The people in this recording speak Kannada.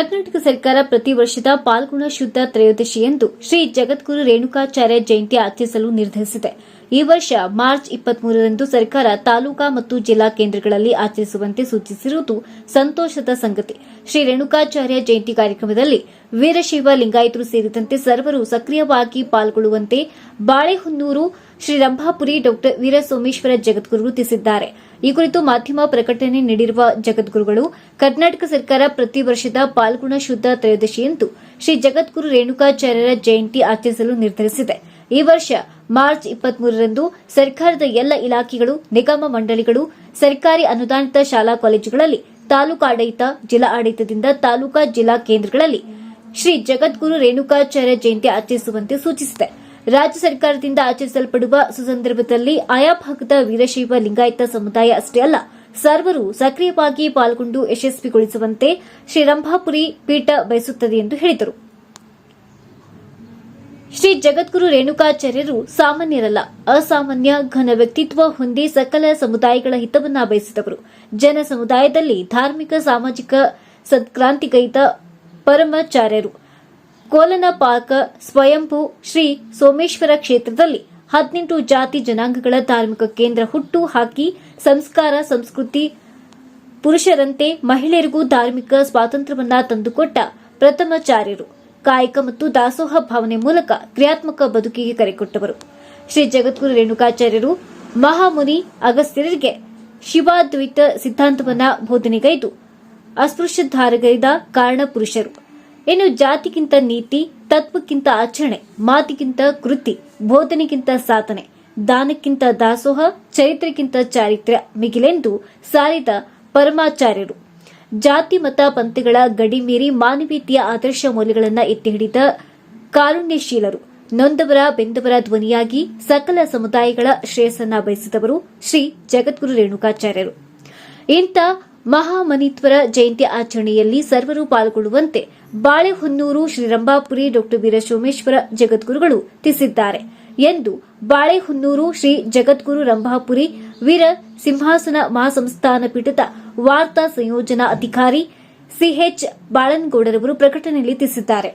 ಕರ್ನಾಟಕ ಸರ್ಕಾರ ಪ್ರತಿ ವರ್ಷದ ಪಾಲ್ಗುಣ ಶುದ್ಧ ತ್ರಯೋದಶಿಯಂದು ಶ್ರೀ ಜಗದ್ಗುರು ರೇಣುಕಾಚಾರ್ಯ ಜಯಂತಿ ಆಚರಿಸಲು ನಿರ್ಧರಿಸಿದೆ. ಈ ವರ್ಷ ಮಾರ್ಚ್ ಇಪ್ಪತ್ಮೂರರಂದು ಸರ್ಕಾರ ತಾಲೂಕಾ ಮತ್ತು ಜಿಲ್ಲಾ ಕೇಂದ್ರಗಳಲ್ಲಿ ಆಚರಿಸುವಂತೆ ಸೂಚಿಸಿರುವುದು ಸಂತೋಷದ ಸಂಗತಿ. ಶ್ರೀ ರೇಣುಕಾಚಾರ್ಯ ಜಯಂತಿ ಕಾರ್ಯಕ್ರಮದಲ್ಲಿ ವೀರಶೈವ ಲಿಂಗಾಯತರು ಸೇರಿದಂತೆ ಸರ್ವರು ಸಕ್ರಿಯವಾಗಿ ಪಾಲ್ಗೊಳ್ಳುವಂತೆ ಬಾಳೆಹೊನ್ನೂರು ಶ್ರೀ ರಂಭಾಪುರಿ ಡಾಕ್ಟರ್ ವೀರಸೋಮೇಶ್ವರ ಜಗದ್ಗುರು ತಿಳಿಸಿದ್ದಾರೆ. ಈ ಕುರಿತು ಮಾಧ್ಯಮ ಪ್ರಕಟಣೆ ನೀಡಿರುವ ಜಗದ್ಗುರುಗಳು, ಕರ್ನಾಟಕ ಸರ್ಕಾರ ಪ್ರತಿ ವರ್ಷದ ಪಾಲ್ಗುಣ ಶುದ್ಧ ತ್ರಯೋದಶಿಯಂದು ಶ್ರೀ ಜಗದ್ಗುರು ರೇಣುಕಾಚಾರ್ಯರ ಜಯಂತಿ ಆಚರಿಸಲು ನಿರ್ಧರಿಸಿದೆ. ಈ ವರ್ಷ ಮಾರ್ಚ್ ಇಪ್ಪತ್ಮೂರರಂದು ಸರ್ಕಾರದ ಎಲ್ಲ ಇಲಾಖೆಗಳು, ನಿಗಮ ಮಂಡಳಿಗಳು, ಸರ್ಕಾರಿ ಅನುದಾನಿತ ಶಾಲಾ ಕಾಲೇಜುಗಳಲ್ಲಿ ತಾಲೂಕಾಡಳಿತ ಜಿಲ್ಲಾ ಆಡಳಿತದಿಂದ ತಾಲೂಕಾ, ಜಿಲ್ಲಾ ಕೇಂದ್ರಗಳಲ್ಲಿ ಶ್ರೀ ಜಗದ್ಗುರು ರೇಣುಕಾಚಾರ್ಯ ಜಯಂತಿ ಆಚರಿಸುವಂತೆ ಸೂಚಿಸಿದೆ. ರಾಜ್ಯ ಸರ್ಕಾರದಿಂದ ಆಚರಿಸಲ್ಪಡುವ ಸುಸಂದರ್ಭದಲ್ಲಿ ಆಯಾ ಭಾಗದ ವೀರಶೈವ ಲಿಂಗಾಯತ ಸಮುದಾಯ ಅಷ್ಟೇ ಅಲ್ಲ, ಸರ್ವರು ಸಕ್ರಿಯವಾಗಿ ಪಾಲ್ಗೊಂಡು ಯಶಸ್ವಿಗೊಳಿಸುವಂತೆ ಶ್ರೀ ರಂಭಾಪುರಿ ಪೀಠ ಬಯಸುತ್ತದೆ ಎಂದು ಹೇಳಿದರು. ಶ್ರೀ ಜಗದ್ಗುರು ರೇಣುಕಾಚಾರ್ಯರು ಸಾಮಾನ್ಯರಲ್ಲ, ಅಸಾಮಾನ್ಯ ಘನ ವ್ಯಕ್ತಿತ್ವ ಹೊಂದಿ ಸಕಲ ಸಮುದಾಯಗಳ ಹಿತವನ್ನ ಬಯಸಿದವರು. ಜನ ಸಮುದಾಯದಲ್ಲಿ ಧಾರ್ಮಿಕ, ಸಾಮಾಜಿಕ ಸತ್ಕ್ರಾಂತಿಗೈತ ಪರಮಾಚಾರ್ಯರು. ಕೋಲನಪಾಕ ಸ್ವಯಂಪು ಶ್ರೀ ಸೋಮೇಶ್ವರ ಕ್ಷೇತ್ರದಲ್ಲಿ ಹದಿನೆಂಟು ಜಾತಿ ಜನಾಂಗಗಳ ಧಾರ್ಮಿಕ ಕೇಂದ್ರ ಹುಟ್ಟು ಹಾಕಿ ಸಂಸ್ಕಾರ, ಸಂಸ್ಕೃತಿ, ಪುರುಷರಂತೆ ಮಹಿಳೆಯರಿಗೂ ಧಾರ್ಮಿಕ ಸ್ವಾತಂತ್ರ್ಯವನ್ನ ತಂದುಕೊಟ್ಟ ಪ್ರಥಮಾಚಾರ್ಯರು. ಕಾಯಕ ಮತ್ತು ದಾಸೋಹ ಭಾವನೆ ಮೂಲಕ ಕ್ರಿಯಾತ್ಮಕ ಬದುಕಿಗೆ ಕರೆಕೊಟ್ಟವರು ಶ್ರೀ ಜಗದ್ಗುರು ರೇಣುಕಾಚಾರ್ಯರು ಮಹಾಮುನಿ ಅಗಸ್ತ್ಯರಿಗೆ ಶಿವಾದ್ವೈತ ಸಿದ್ಧಾಂತವನ್ನ ಬೋಧನೆಗೈದು ಅಸ್ಪೃಶ್ಯಧಾರಗೈದ ಕಾರಣ ಪುರುಷರು. ಇನ್ನು ಜಾತಿಗಿಂತ ನೀತಿ, ತತ್ವಕ್ಕಿಂತ ಆಚರಣೆ, ಮಾತಿಗಿಂತ ಕೃತಿ, ಬೋಧನೆಗಿಂತ ಸಾಧನೆ, ದಾನಕ್ಕಿಂತ ದಾಸೋಹ, ಚರಿತ್ರೆಗಿಂತ ಚಾರಿತ್ರ್ಯ ಮಿಗಿಲೆಂದು ಸಾರಿದ ಪರಮಾಚಾರ್ಯರು. ಜಾತಿ ಮತ ಪಂಥಗಳ ಗಡಿ ಮೀರಿ ಮಾನವೀಯತೆಯ ಆದರ್ಶ ಮೌಲ್ಯಗಳನ್ನು ಎತ್ತಿ ಹಿಡಿದ ಕಾರುಣ್ಯಶೀಲರು, ನೊಂದವರ ಬೆಂದವರ ಧ್ವನಿಯಾಗಿ ಸಕಲ ಸಮುದಾಯಗಳ ಶ್ರೇಯಸ್ಸನ್ನ ಬಯಸಿದವರು ಶ್ರೀ ಜಗದ್ಗುರು ರೇಣುಕಾಚಾರ್ಯರು. ಇಂಥ ಮಹಾಮನಿತ್ವರ ಜಯಂತಿ ಆಚರಣೆಯಲ್ಲಿ ಸರ್ವರು ಪಾಲ್ಗೊಳ್ಳುವಂತೆ ಬಾಳೆಹೊನ್ನೂರು ಶ್ರೀರಂಭಾಪುರಿ ಡಾಕ್ಟರ್ ವೀರಸೋಮೇಶ್ವರ ಜಗದ್ಗುರುಗಳು ತಿಳಿಸಿದ್ದಾರೆ ಎಂದು ಬಾಳೆಹೊನ್ನೂರು ಶ್ರೀ ಜಗದ್ಗುರು ರಂಭಾಪುರಿ ವೀರ ಸಿಂಹಾಸನ ಮಹಾಸಂಸ್ಥಾನ ಪೀಠದ ವಾರ್ತಾ ಸಂಯೋಜನಾ ಅಧಿಕಾರಿ ಸಿಎಚ್ ಬಾಳನ್ಗೌಡರವರು ಪ್ರಕಟಣೆಯಲ್ಲಿ ತಿಳಿಸಿದ್ದಾರೆ.